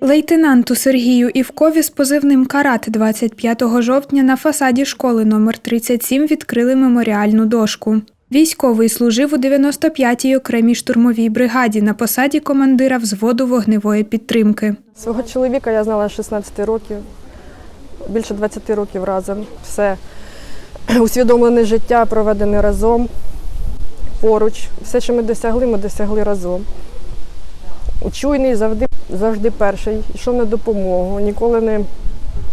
Лейтенанту Сергію Івкові з позивним Карат 25 жовтня на фасаді школи номер 37 відкрили меморіальну дошку. Військовий служив у 95-й окремій штурмовій бригаді на посаді командира взводу вогневої підтримки. Свого чоловіка я знала з 16 років, більше 20 років разом. Все усвідомлене життя проведене разом, поруч. Все, що ми досягли, ми досягли разом. Чуйний завжди, завжди перший, йшов на допомогу, ніколи не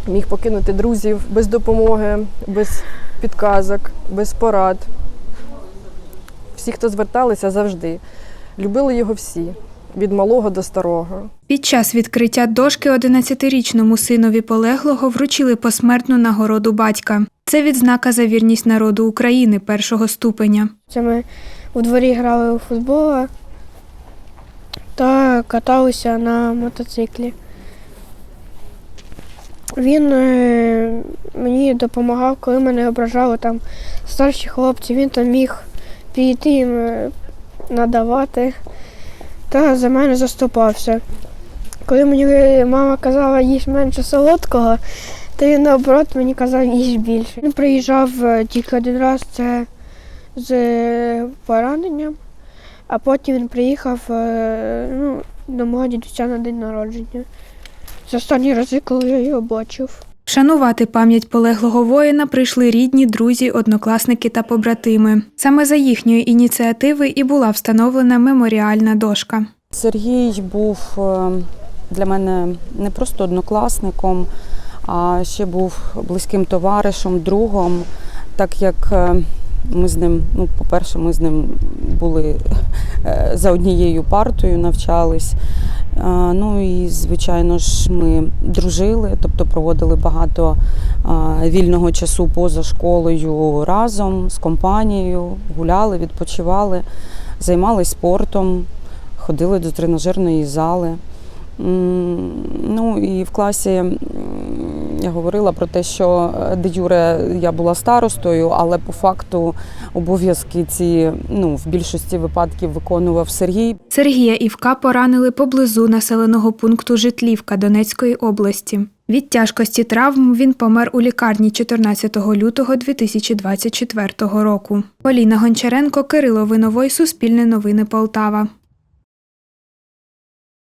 міг покинути друзів без допомоги, без підказок, без порад. Всі, хто зверталися, завжди. Любили його всі, від малого до старого. Під час відкриття дошки 11-річному синові полеглого вручили посмертну нагороду батька. Це відзнака за вірність народу України першого ступеня. Це ми у дворі грали у футбол та каталися на мотоциклі. Він е, мені допомагав, коли мене ображали там старші хлопці, він там міг підійти їм е, надавати та за мене заступався. Коли мені мама казала, їж менше солодкого, то він наоборот мені казав, їж більше. Він приїжджав е, тільки один раз, це з е, пораненням, а потім він приїхав е, ну, до мого дідуся на день народження. Це останні рази, коли я його бачив. Вшанувати пам'ять полеглого воїна прийшли рідні, друзі, однокласники та побратими. Саме за їхньої ініціативи і була встановлена меморіальна дошка. Сергій був е, для мене не просто однокласником, а ще був близьким товаришем, другом, так як е, ми з ним, ну, по-перше, ми з ним були е, за однією партою, навчались. Ну і, звичайно ж, ми дружили, тобто проводили багато вільного часу поза школою разом з компанією, гуляли, відпочивали, займалися спортом ходили до тренажерної зали. Ну і в класі говорила про те, що е, де Юре я була старостою, але по факту обов'язки ці ну, в більшості випадків виконував Сергій. Сергія Івка поранили поблизу населеного пункту Житлівка Донецької області. Від тяжкості травм він помер у лікарні 14 лютого 2024 року. Поліна Гончаренко, Кирило Виновой, Суспільне новини Полтава.